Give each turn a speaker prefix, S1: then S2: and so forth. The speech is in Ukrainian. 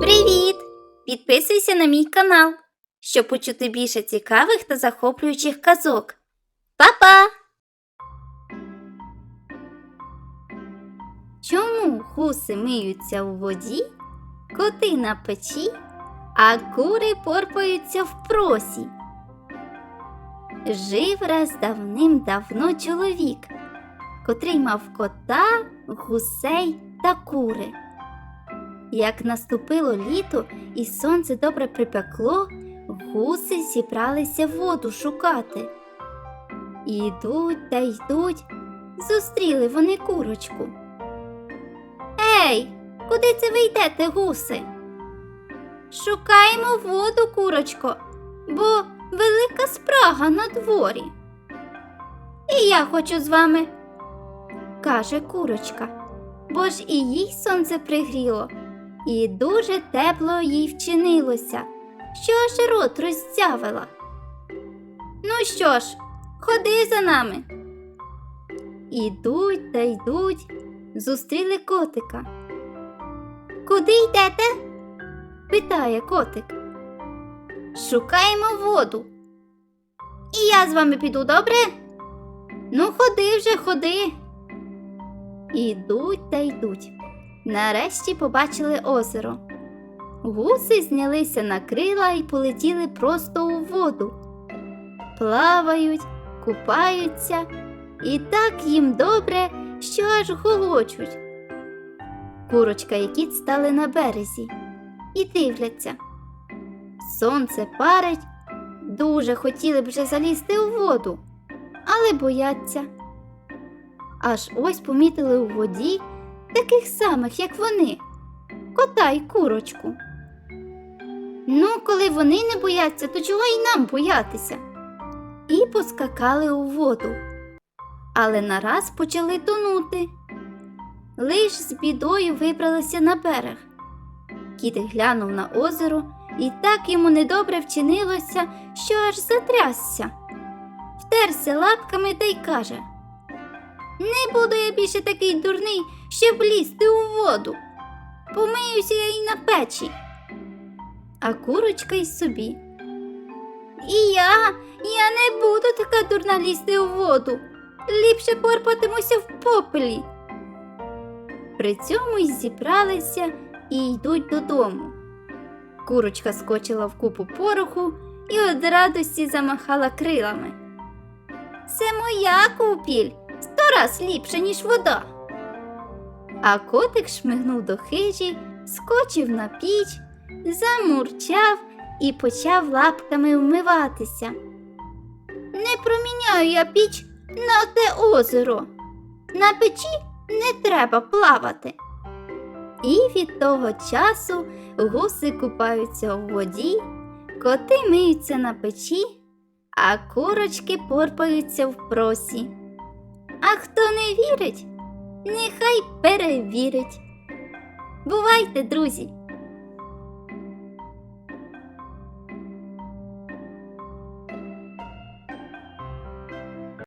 S1: Привіт! Підписуйся на мій канал, щоб почути більше цікавих та захоплюючих казок. Па-па! Чому гуси миються у воді, коти на печі, а кури порпаються в просі? Жив раз давним-давно чоловік, котрий мав кота, гусей та кури. Як наступило літо і сонце добре припекло, гуси зібралися воду шукати. Ідуть та йдуть, зустріли вони курочку. Ей, куди це ви йдете, гуси? Шукаємо воду, курочко, бо велика спрага на дворі. І я хочу з вами, каже курочка, бо ж і їй сонце пригріло, і дуже тепло їй вчинилося, що аж рот роззявила. Ну що ж, ходи за нами. Ідуть та йдуть, зустріли котика. Куди йдете? питає котик. Шукаємо воду. І я з вами піду, добре? Ну, ходи вже, ходи. Ідуть та йдуть. Нарешті побачили озеро. Гуси знялися на крила і полетіли просто у воду. Плавають, купаються, і так їм добре, що аж гогочуть. Курочка і кіт стали на березі і дивляться. Сонце парить, дуже хотіли б вже залізти у воду, але бояться. Аж ось помітили у воді таких самих, як вони, кота й курочку. Ну, коли вони не бояться, то чого й нам боятися? І поскакали у воду, але нараз почали тонути. Лиш з бідою вибралися на берег. Кіт глянув на озеро, і так йому недобре вчинилося, що аж затрясся. Втерся лапками та й каже Не буду я більше такий дурний, щоб лізти у воду. Помиюся я й на печі. А курочка й собі. І я, я не буду така дурна лізти у воду. Ліпше порпатимуся в попелі. При цьому й зібралися і йдуть додому. Курочка скочила в купу пороху і од радості замахала крилами. Це моя купіль раз ліпше, ніж вода. А котик шмигнув до хижі, скочив на піч, замурчав і почав лапками вмиватися. Не проміняю я піч на те озеро. На печі не треба плавати. І від того часу гуси купаються у воді, коти миються на печі, а курочки порпаються в просі. А хто не вірить, нехай перевірить. Бувайте, друзі!